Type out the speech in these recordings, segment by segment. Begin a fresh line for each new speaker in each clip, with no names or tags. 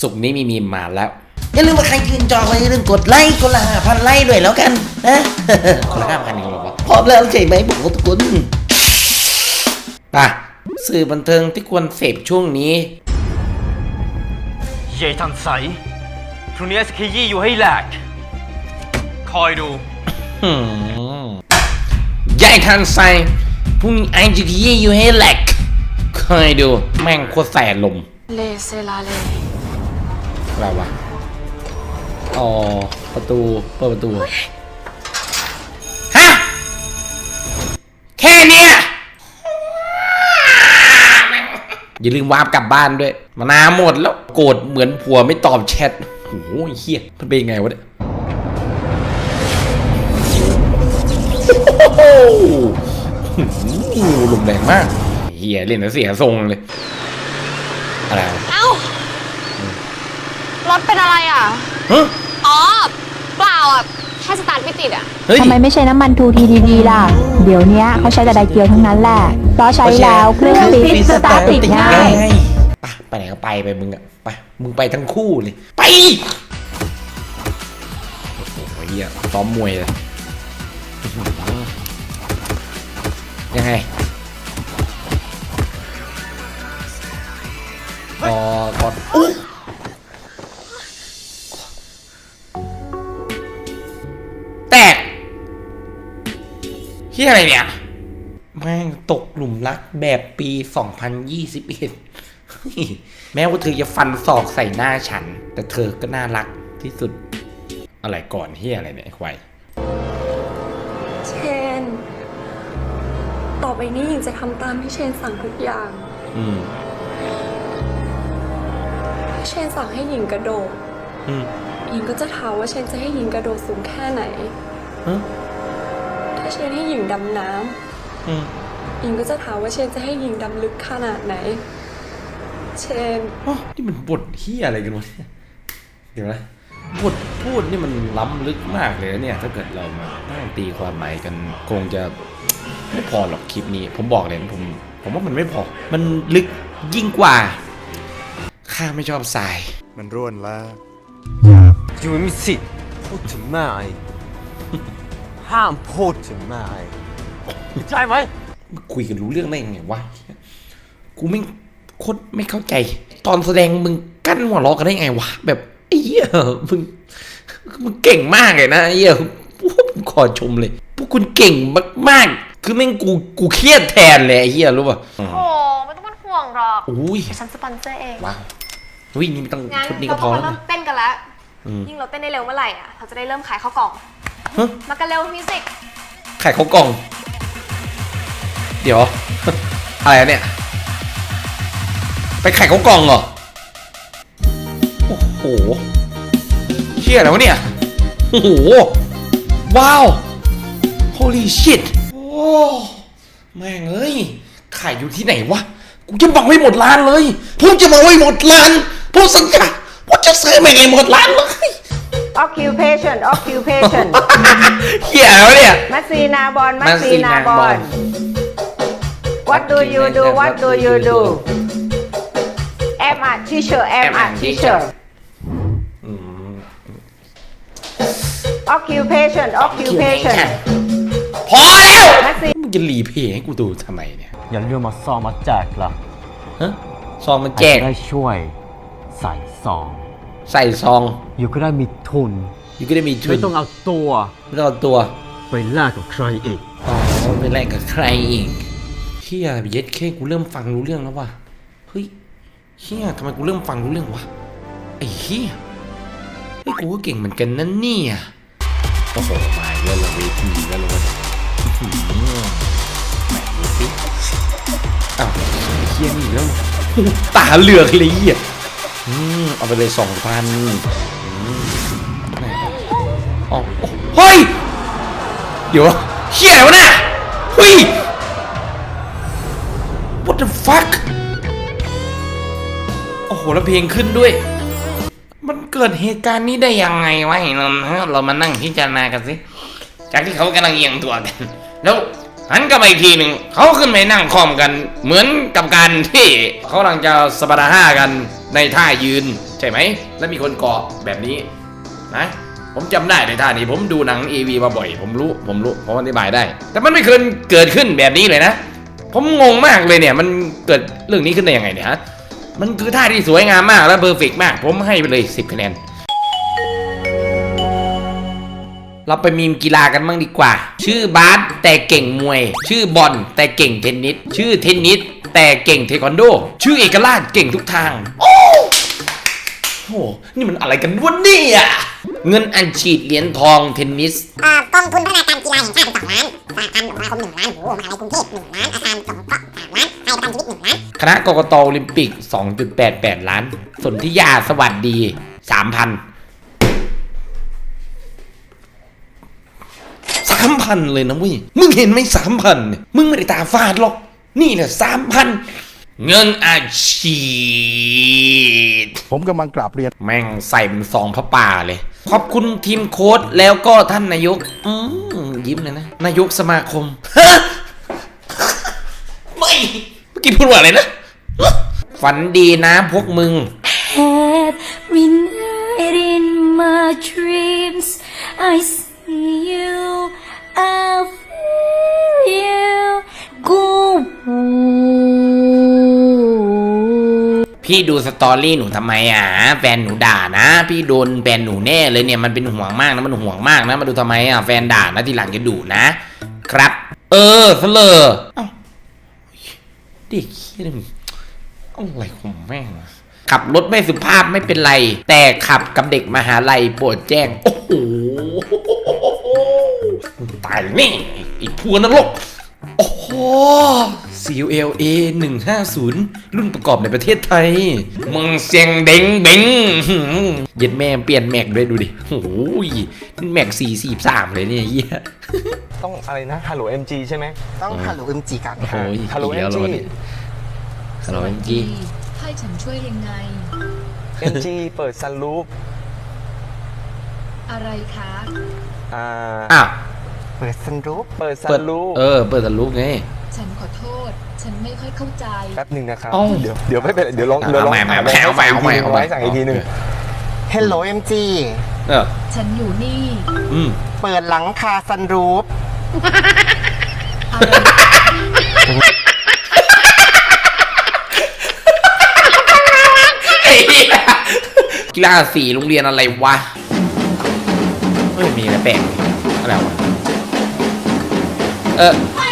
สุกร์นี้มีมีมมาแล้ว อย่าลืมว่าใครยืนจอไว้อย่าลืมกดไลค์คนละห้าพันไลค์ด้วยแล้วกันนะคนละห้าพันเองเหรอวะพร้อมแล้วใช่ไหมบอกทุกคนไปสื่อบันเทิงที่ควรเสพช่วงนี้
เย่ทันใสพรุ่งนี้สกียี่อยู่ให้แหลก คอยดู
หืมยายทันใส่พรุ่งนี้ไอจียี่อยู่ให้แหลกเคยดู แม่งโคตรแสลม
เลเซลาเล
อะไรวะอ๋อประตูเปิดประตูฮะแค่เนี้ยอย่าลืมวาร์ปกลับบ้านด้วยมานาหมดแล้วโกรธเหมือนผัวไม่ตอบแชทโอ้โหเฮียมันเป็นยังไงวะเนี่ยโอ้โหลมแรงมากเฮียเล่นแล้วเสียทรงเลยอะไรวะ
เอ้า รถเป็นอะไรอะ
ฮะ
อ๋อ เปล่าอะ แค่สตาร์ทไม่ติดอะ
เฮ้ย
ทำไมไม่ใช้น้ำมันทูทีดีๆล่ะ เดี๋ยวเนี้ยเขาใช้แต่ไดเกียวทั้งนั้นแหละเพราะใช้แล้วเครื่องติดสตาร์ทติดง่าย
ไปไปไหนก็ไปไปมึงอะไปมึงไปทั้งคู่เลย ไป โอ้โหเฮียซ้อมมวยเลยยังไงอ๋อก่อนอุ๊ย เฮียอะไรเนี่ย แม่งตกหลุมรักแบบปี 2021เฮ้ยแม้ว่าเธอจะฟันศอกใส่หน้าฉัน แต่เธอก็น่ารักที่สุด อะไรก่อนเฮียอะไรเนี่ยไอ้ควาย
เชน ต่อไปนี้หญิงจะทำตามที่เชนสั่งทุกอย่าง
อืม
ถ้าเชนสั่งให้หญิงกระโดด
อืม
หญิงก็จะถามว่าเชนจะให้หญิงกระโดดสูงแค่ไหน
ฮะ
ถ้า เชนให้หญิงดำน้
อืมำ
หญิงก็จะถามว่าเชนจะให้หญิงดำลึกขนาดไหน เชน
อ๋อนี่มันบทเฮียอะไรกันวะเนี่ยเดี๋ยวนะบทพูดนี่มันล้ำลึกมากเลยนะเนี่ย ถ้าเกิดเรามานั่งตีความหมายกันคงจะไม่พอหรอกคลิปนี้ ผมบอกเลยนะผม ผมว่ามันไม่พอ มันลึกยิ่งกว่าข้าไม่ชอบทราย
มันร่วนแล้ว
อยู่ไม่มีสิทธิ์พูดถึงแม่ไอ้ ห้ามพูดถึงแม่ไอ้ใช่ไหม
คุยกันรู้เรื่องได้ยังไงวะ กูไม่โคตรไม่เข้าใจ ตอนแสดงมึงกั้นหัวเราะกันได้ไงวะ แบบไอ้เหี้ยมึง มึงเก่งมากเลยนะไอ้เหี้ยผมขอชมเลย พวกคุณเก่งมากๆ คือแม่งกูกูเครียดแทนเลยไอ้เหี้ยรู้ป่ะ
โอ้ไม่ต้องเป็นห่วงหรอก
อุ้ย
เดี๋ยวฉันสปอนเซอร์เอง
ว้าวอุ้ยนี่ไม่ต้อง
งั้น
ชุดนี้
เรา
ก็พ
ต้
อ
อง
แล้ว
มาเริ่
นะ
มเต้นกันแล้ว
อืม
ยิ่งเราเต้นได้เร็วเมื่อไหร่อะ เราจะได้เริ่มขายข้าวกล่อง
ฮะ
มากันเร็วมิวสิก
ไข่เขากล่อง เดี๋ยว อะไรอะเนี่ย ไปไข่เขากล่องเหรอ โอ้โหเชี่ยแล้วะเนี่ย โอ้โห ว้าว holy shit โอ้แม่งเอ้ยขายอยู่ที่ไหนวะ กูจะบอกไว้หมดร้านเลย ผมจะบอกไว้หมดร้าน ผมสัญญาผมจะซื้อไม่ให้หมดร้านเลย
occupation occupation
เหี้ยแล้วะเนี่ย
มัสซีนาบอลมัสซี
Masina
นาบอล
Bon
what do you do what do you do am a teacher am a teacher occupation occupation
พอแล้ว
มัสซี
มึงจะรีเพลย์ให้กูดูทำไมเนี่ย
อย่าเรื่องมาซองมาแจกล่ะ
ฮะซองมันแจก
อาจจะได้ช่วย ใส่ซอง
ใส่ซอง
อยู่ก็ได้มีทุน
อยู่ก็ได้มีทุน
ไม่ต้องเอาตัว
ไม่ต้องเอาตัว
ไปแลกกับใครอีก
อ๋อไปแลกกับใครอีกเฮียเย็ดแค่กูเริ่มฟังรู้เรื่องแล้วว่ะเฮ้ยเฮียทำไมกูเริ่มฟังรู้เรื่องวะไอ้เฮียเฮ้ยกูก็เก่งเหมือนกันนั่นเนี่ยโอ้โหมาอีกแล้วเหรอเวทีแล้วเหรอวะอื้อหือไหนดูสิอ้าวไอ้เฮียนี่อีกแล้วเหรอโอ้โหตาเหลือกเลยเฮีย อืมเอาไปเลยสองพันอ๋อเฮ้ย เดี๋ยวเฮียวะเนี่ยเฮ้ย what the fuck โอ้โห แล้วเพลงขึ้นด้วย มันเกิดเหตุการณ์นี้ได้ยังไงวะไอ้นนท์เรามานั่งพิจารณากันสิ จากที่เขากำลังเอียงตัวกัน แล้วหันกลับมาอีกทีหนึ่ง เขาขึ้นไปนั่งคอมกัน เหมือนกับการที่เขากำลังจะสปาร์ตาห้ากัน ในท่ายืนใช่ไหม แล้วมีคนเกาะแบบนี้นะผมจำได้ในท่านี้ ผมดูหนังเอวีมาบ่อย ผมรู้ผมรู้ผมอธิบายได้ แต่มันไม่เคยเกิดขึ้นแบบนี้เลยนะ ผมงงมากเลยเนี่ย มันเกิดเรื่องนี้ขึ้นได้ยังไงเนี่ยฮะมันคือท่าที่สวยงามมากและเพอร์เฟกมาก ผมให้ไปเลย10คะแนนเราไปมีมกีฬากันบ้างดีกว่า ชื่อบาสแต่เก่งมวย ชื่อบอลแต่เก่งเทนนิสชื่อเทนนิส แต่เก่งเทควันโด ชื่อเอกราชเก่งทุกทาง โอ้โห นี่มันอะไรกันวะเนี่ยเงินอันฉีดเหรียญทองเทนนิส
เอ่อกองทุนพัฒนาการกีฬาแห่งชาติ12ล้านสหพันธ์สมาคม1ล้านโอ้โหมหาลัยกรุงเทพ1ล้าน อาคารสงเคราะห์3ล้านไทยประกันชีวิต1ล้าน
คณะกกตโอลิมปิก 2.88 ล้าน สนธิยาสวัสดี 3,000สามพันเลยนะเว้ย มึงเห็นไหมสามพันเนี่ยมึงไม่ได้ตาฟาดหรอก นี่แหละสามพันเงินอาชีพ
ผมกำลังกราบเรียน
แม่งใส่เป็นซองพระป่าเลย ขอบคุณทีมโค้ดแล้วก็ท่านนายก อืมยิ้มเลยนะ นายกสมาคมฮะไม่เมื่อกี้พูดว่าอะไรนะ ฝันดีนะพวกมึง
Every night in my dreams I
พี่ดูสตอรี่หนูทำไมอะแฟนหนูด่านะ พี่โดนแฟนหนูแน่เลยเนี่ยมันเป็นห่วงมากนะมันห่วงมากนะมาดูทำไมอะแฟนด่านะทีหลังจะดุนะ ครับ เออเสลอเอ้าเด็กเฮียอะไรของแม่งขับรถไม่สุภาพไม่เป็นไร แต่ขับกับเด็กมหาลัยโปรดแจ้ง โอ้โหตายแนี่ไอีกพัวนรกโอ้โห CLA 150 รุ่นประกอบในประเทศไทย มึงเสียงเด้งเบ้งหืมเย็ดแม่เปลี่ยนแม็กด้วยดูดิโอ้ยนี่แม็ก443 เลยเนี่ยเฮีย
ต้องอะไรนะ Hello MG ใช่ไหม
ต้องฮัลโหล MG กัน
โอ้ย
Hello
อีกแล้ว
MG
เหรอเนี่ย Hello MG
ให้ฉันช่วยยังไง
MG เปิดซันรูฟ
อะไรคะ
อ่า
อ้าว
เปิดซันรูป
เปิดซั
เปิด
นรูฟ
เออ เปิดสลูกไง
ฉันขอโทษ ฉันไม่ค่อยเข้าใจ
แป๊บหนึ่งนะครับ
เอ้า
เดี๋ยวเดี๋ยวไม่เป็นไรเดี๋ยวลอง
เอา
เดี๋ยวลอง
ใหม่ใหม่
ถาม
เอาใหม่เอาใหม่เอาใหม่
ไว้สั่งอีกทีหนึ่ง
Hello MG
เออ
ฉันอยู่นี่
อืม
เปิดหลังคาซันรูป
อะไร
ไอ้เหี้ยกีฬาสีโรงเรียนอะไรวะเฮ้ยมีอะไรแปลกอะไรวะเออฮึ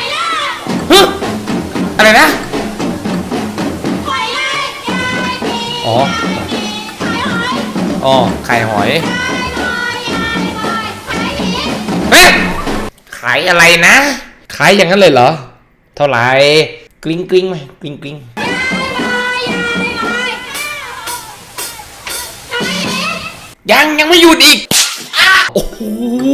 อะไรนะ อ๋อ อ๋อ ไข่หอย เฮ้ย ขายอะไรนะ ขายอย่างนั้นเลยเหรอ เท่าไหร่กลิ้งกลิ้งไหมกลิ้งกลิ้งยังยังไม่หยุดอีก อ้าโอ้โห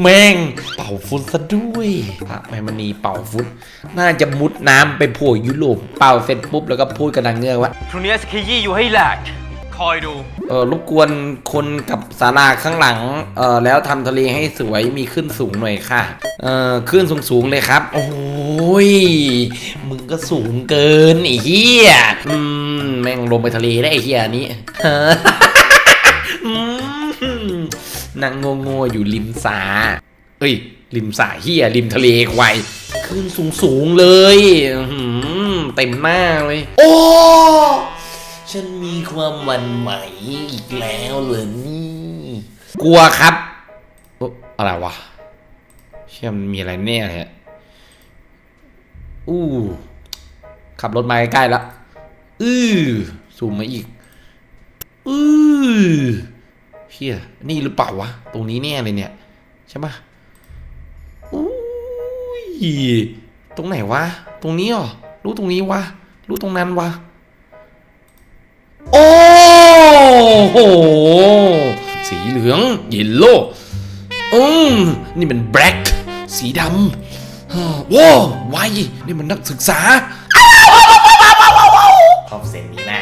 แม่งเป่าฟุตซะด้วยพระแม่มณีเป่าฟุต น่าจะมุดน้ำไปโผล่ยุโรปเป่าเสร็จปุ๊บแล้วก็พูดกับนางเงือกว่า
ทุนี้สกียี่อยู่ให้แหลกคอยดู
เออรบกวนคนกับศาลาข้างหลัง เออแล้วทำทะเลให้สวยมีขึ้นสูงหน่อยค่ะ เออขึ้นสูงๆเลยครับ โอ้ยมึงก็สูงเกินไอ้เหี้ย อืม แม่งลงไปทะเลได้ไอ้เหี้ยนี้อืม นั่งโง่ๆอยู่ริมสาเอ้ย ริมสาเหี้ยริมทะเลควายขึ้นสูงๆเลยอื้อหือเต็มหน้าเลย โอ้ ฉันมีความหวันไหวอีกแล้วเหรอนี่ กลัวครับโอ๊ะอะไรวะ เชื่อมันมีอะไรแน่เลยฮะอู้ ขับรถมาใกล้ๆละอือซูมมาอีก อือ เฮียนี่หรือเปล่าวะ ตรงนี้แน่เลยเนี่ย ใช่ปะอุ้ยตรงไหนวะ ตรงนี้เหรอรู้ตรงนี้วะ รู้ตรงนั้นวะ โอ้โห สีเหลืองเยลโล่อืมนี่มันแบล็กสีดำอ้าวว้าวไวนี่มันนักศึกษาชอบเส้นนี้มาก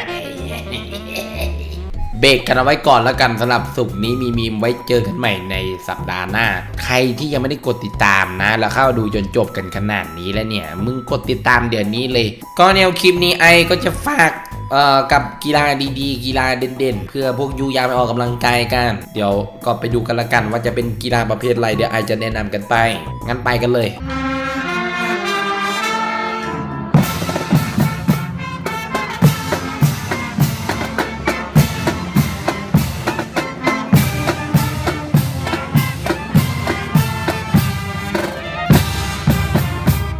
เบรกกันเอาไว้ก่อนแล้วกันสำหรับสุกนี้มีมีมไว้เจอกันใหม่ในสัปดาห์หน้า ใครที่ยังไม่ได้กดติดตามนะ แล้วเข้าดูจนจบกันขนาดนี้แล้วเนี่ย มึงกดติดตามเดี๋ยวนี้เลย ก็แนวคลิปนี้ไอก็จะฝากเอ่อกับกีฬาดีๆ กีฬาเด่นๆ เพื่อพวกยูยากไปออกกำลังกายกัน เดี๋ยวก็ไปดูกันละกันว่าจะเป็นกีฬาประเภทอะไรเดี๋ยวไอจะแนะนำกันไป งั้นไปกันเลย